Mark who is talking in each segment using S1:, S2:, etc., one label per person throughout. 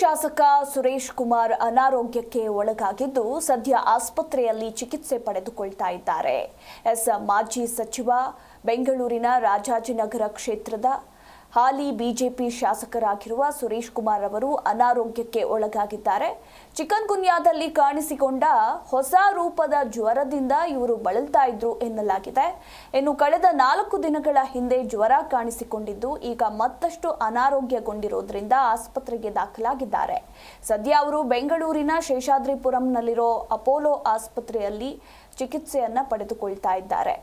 S1: ಶಾಸಕ ಸುರೇಶ್ ಕುಮಾರ್ ಅನಾರೋಗ್ಯಕ್ಕೆ ಒಳಗಾಗಿದ್ದು ಸದ್ಯ ಆಸ್ಪತ್ರೆಯಲ್ಲಿ ಚಿಕಿತ್ಸೆ ಪಡೆದುಕೊಳ್ತಾ ಇದ್ದಾರೆ. ಎಸ್. ಮಾಜಿ ಸಚಿವ ಬೆಂಗಳೂರಿನ ರಾಜಾಜಿನಗರ ಕ್ಷೇತ್ರದ ಹಾಲಿ ಬಿಜೆಪಿ ಶಾಸಕರಾಗಿರುವ ಸುರೇಶ್ ಕುಮಾರ್ ಅವರು ಅನಾರೋಗ್ಯಕ್ಕೆ ಒಳಗಾಗಿದ್ದಾರೆ. ಚಿಕನ್ ಗುನ್ಯಾದಲ್ಲಿ ಕಾಣಿಸಿಕೊಂಡ ಹೊಸ ರೂಪದ ಜ್ವರದಿಂದ ಇವರು ಬಳಲ್ತಾ ಇದ್ರು ಎನ್ನಲಾಗಿದೆ. ಇನ್ನು ಕಳೆದ ನಾಲ್ಕು ದಿನಗಳ ಹಿಂದೆ ಜ್ವರ ಕಾಣಿಸಿಕೊಂಡಿದ್ದು, ಈಗ ಮತ್ತಷ್ಟು ಅನಾರೋಗ್ಯಗೊಂಡಿರೋದ್ರಿಂದ ಆಸ್ಪತ್ರೆಗೆ ದಾಖಲಾಗಿದ್ದಾರೆ. ಸದ್ಯ ಅವರು ಬೆಂಗಳೂರಿನ ಶೇಷಾದ್ರಿಪುರಂನಲ್ಲಿರೋ ಅಪೋಲೋ ಆಸ್ಪತ್ರೆಯಲ್ಲಿ ಚಿಕಿತ್ಸೆಯನ್ನ ಪಡೆದುಕೊಳ್ತಾ ಇದ್ದಾರೆ.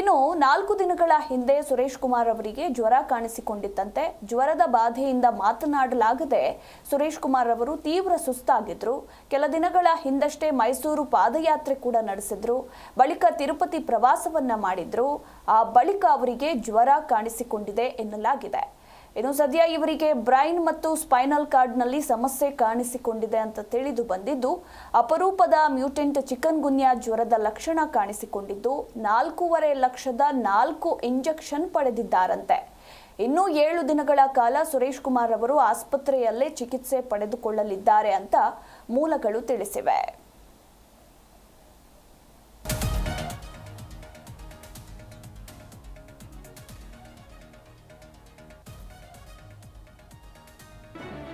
S1: ಇನ್ನು ನಾಲ್ಕು ದಿನಗಳ ಹಿಂದೆ ಸುರೇಶ್ ಕುಮಾರ್ ಅವರಿಗೆ ಜ್ವರ ಕಾಣಿಸಿಕೊಂಡಿತ್ತಂತೆ. ಜ್ವರದ ಬಾಧೆಯಿಂದ ಮಾತನಾಡಲಾಗದೆ ಸುರೇಶ್ ಕುಮಾರ್ ಅವರು ತೀವ್ರ ಸುಸ್ತಾಗಿದ್ರು. ಕೆಲ ದಿನಗಳ ಹಿಂದಷ್ಟೇ ಮೈಸೂರು ಪಾದಯಾತ್ರೆ ಕೂಡ ನಡೆಸಿದ್ರು. ಬಳಿಕ ತಿರುಪತಿ ಪ್ರವಾಸವನ್ನ ಮಾಡಿದ್ರು. ಆ ಬಳಿಕ ಅವರಿಗೆ ಜ್ವರ ಕಾಣಿಸಿಕೊಂಡಿದೆ ಎನ್ನಲಾಗಿದೆ. ಇನ್ನು ಸದ್ಯ ಇವರಿಗೆ ಬ್ರೈನ್ ಮತ್ತು ಸ್ಪೈನಲ್ ಕಾರ್ಡ್ನಲ್ಲಿ ಸಮಸ್ಯೆ ಕಾಣಿಸಿಕೊಂಡಿದೆ ಅಂತ ತಿಳಿದು ಬಂದಿದ್ದು, ಅಪರೂಪದ ಮ್ಯೂಟೆಂಟ್ ಚಿಕನ್ ಗುನ್ಯಾ ಜ್ವರದ ಲಕ್ಷಣ ಕಾಣಿಸಿಕೊಂಡಿದ್ದು, ನಾಲ್ಕೂವರೆ ಲಕ್ಷದ ನಾಲ್ಕು ಇಂಜೆಕ್ಷನ್ ಪಡೆದಿದ್ದಾರಂತೆ. ಇನ್ನೂ ಏಳು ದಿನಗಳ ಕಾಲ ಸುರೇಶ್ ಕುಮಾರ್ ಅವರು ಆಸ್ಪತ್ರೆಯಲ್ಲೇ ಚಿಕಿತ್ಸೆ ಪಡೆದುಕೊಳ್ಳಲಿದ್ದಾರೆ ಅಂತ ಮೂಲಗಳು ತಿಳಿಸಿವೆ.